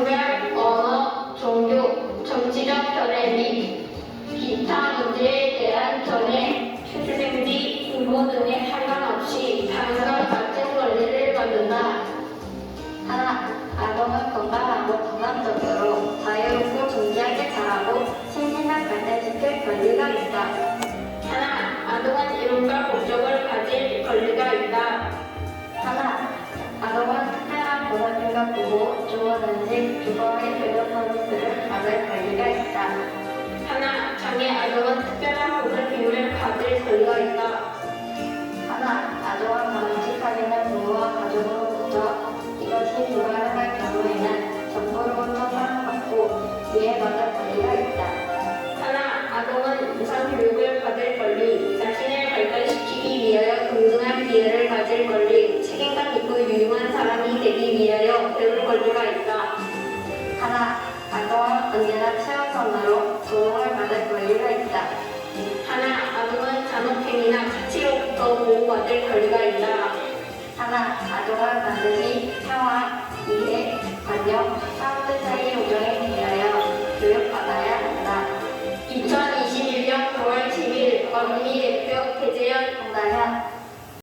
성별, 언어, 종교, 정치적 견해 및 기타 문제에 대한 견해, 출생지, 부모 등에 상관없이 다른과 같은 권리를 받는다. 하나, 아동은 건강하고 건강적으로 자유롭고 존귀하게 자라고 신진을 발달시킬 권리가 있다. 좋은 음식, 주거의 서비스를 받을 권리가 있다. 하나, 장애 아동은 특별한 보살 비율을 가질 권리가 있다. 하나, 아동은 감식하기는 부모와 가족으로부터 이것이 불가능할 경우에는 정부로부터 사랑받고 이해받을 권리가 있다. 관계나 체험 선화로 도움을 받을 권리가 있다. 하나, 아동은 잔혹행위나 가치로부터 보호받을 권리가 있다. 하나, 아동은 반드시 평화, 이해, 관념, 사람들 사이의 우정에 대하여 교육받아야 한다. 2021년 9월 10일 언니 대표 배재현 강다현